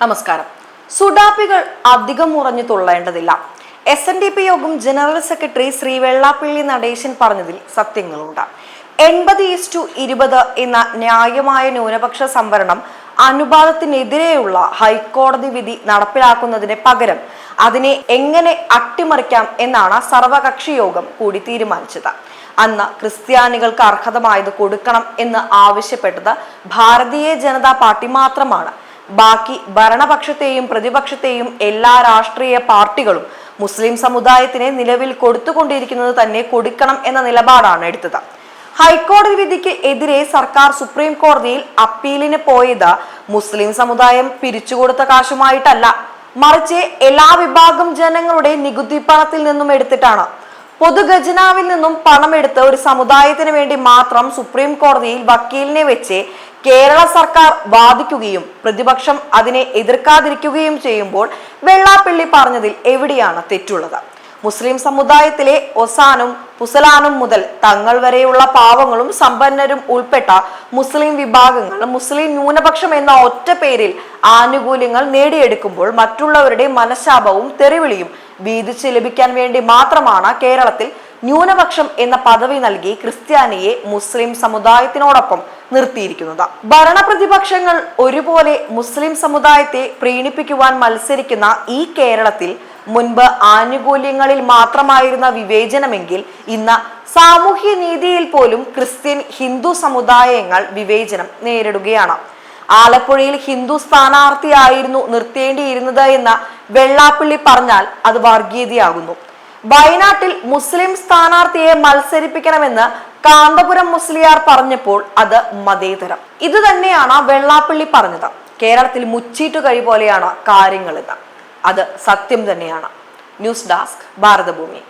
നമസ്കാരം. സുഡാപ്പികൾ അധികം ഉറഞ്ഞു തുള്ളേണ്ടതില്ല. എസ് എൻ ഡി പി യോഗം ജനറൽ സെക്രട്ടറി ശ്രീ വെള്ളാപ്പള്ളി നടേശൻ പറഞ്ഞതിൽ സത്യങ്ങളുണ്ട്. എൺപത് ഈസ്റ്റു ഇരുപത് എന്ന ന്യായമായ ന്യൂനപക്ഷ സംവരണം അനുപാതത്തിനെതിരെയുള്ള ഹൈക്കോടതി വിധി നടപ്പിലാക്കുന്നതിന് പകരം അതിനെ എങ്ങനെ അട്ടിമറിക്കാം എന്നാണ് സർവകക്ഷി യോഗം കൂടി തീരുമാനിച്ചത്. അന്ന് ക്രിസ്ത്യാനികൾക്ക് അർഹതമായത് കൊടുക്കണം എന്ന് ആവശ്യപ്പെട്ടത് ഭാരതീയ ജനതാ പാർട്ടി മാത്രമാണ്. ബാക്കി ഭരണപക്ഷത്തെയും പ്രതിപക്ഷത്തെയും എല്ലാ രാഷ്ട്രീയ പാർട്ടികളും മുസ്ലിം സമുദായത്തിന് നിലവിൽ കൊടുത്തുകൊണ്ടിരിക്കുന്നത് തന്നെ കൊടുക്കണം എന്ന നിലപാടാണ് എടുത്തത്. ഹൈക്കോടതി വിധിക്ക് എതിരെ സർക്കാർ സുപ്രീം കോടതിയിൽ അപ്പീലിന് പോയത് മുസ്ലിം സമുദായം പിരിച്ചുകൊടുത്ത കാശുമായിട്ടല്ല. മറിച്ച് എല്ലാ വിഭാഗം ജനങ്ങളുടെ നികുതി പണത്തിൽ നിന്നും എടുത്തിട്ടാണ്. പൊതുഖജനാവിൽ നിന്നും പണമെടുത്ത് ഒരു സമുദായത്തിന് വേണ്ടി മാത്രം സുപ്രീം കോടതിയിൽ വക്കീലിനെ വെച്ച് കേരള സർക്കാർ വാദിക്കുകയും പ്രതിപക്ഷം അതിനെ എതിർക്കാതിരിക്കുകയും ചെയ്യുമ്പോൾ വെള്ളാപ്പള്ളി പറഞ്ഞതിൽ എവിടെയാണ് തെറ്റുള്ളത്? മുസ്ലിം സമുദായത്തിലെ ഒസാനും പുസലാനും മുതൽ തങ്ങൾ വരെയുള്ള പാവങ്ങളും സമ്പന്നരും ഉൾപ്പെട്ട മുസ്ലിം വിഭാഗങ്ങൾ മുസ്ലിം ന്യൂനപക്ഷം എന്ന ഒറ്റ പേരിൽ ആനുകൂല്യങ്ങൾ നേടിയെടുക്കുമ്പോൾ മറ്റുള്ളവരുടെ മനഃശാപവും തെറിവിളിയും വീതിച്ച് ലഭിക്കാൻ വേണ്ടി മാത്രമാണ് കേരളത്തിൽ ന്യൂനപക്ഷം എന്ന പദവി നൽകി ക്രിസ്ത്യാനിയെ മുസ്ലിം സമുദായത്തിനോടൊപ്പം നിർത്തിയിരിക്കുന്നത്. ഭരണപ്രതിപക്ഷങ്ങൾ ഒരുപോലെ മുസ്ലിം സമുദായത്തെ പ്രീണിപ്പിക്കുവാൻ മത്സരിക്കുന്ന ഈ കേരളത്തിൽ മുൻപ് ആനുകൂല്യങ്ങളിൽ മാത്രമായിരുന്ന വിവേചനമെങ്കിൽ ഇന്ന് സാമൂഹ്യ നീതിയിൽ പോലും ക്രിസ്ത്യൻ ഹിന്ദു സമുദായങ്ങൾ വിവേചനം നേരിടുകയാണ്. ആലപ്പുഴയിൽ ഹിന്ദു സ്ഥാനാർത്ഥിയായിരുന്നു നിർത്തേണ്ടിയിരുന്നത് എന്ന വെള്ളാപ്പള്ളി പറഞ്ഞാൽ അത് വർഗീയതയാകുന്നു. വയനാട്ടിൽ മുസ്ലിം സ്ഥാനാർത്ഥിയെ മത്സരിപ്പിക്കണമെന്ന് കാന്തപുരം മുസ്ലിയാർ പറഞ്ഞപ്പോൾ അത് മതേതരം. ഇത് തന്നെയാണ് വെള്ളാപ്പള്ളി പറഞ്ഞത്. കേരളത്തിൽ മുച്ചീട്ടു കഴി പോലെയാണ് കാര്യങ്ങളിത് അത് സത്യം തന്നെയാണ്. News desk Bharathabhoomi.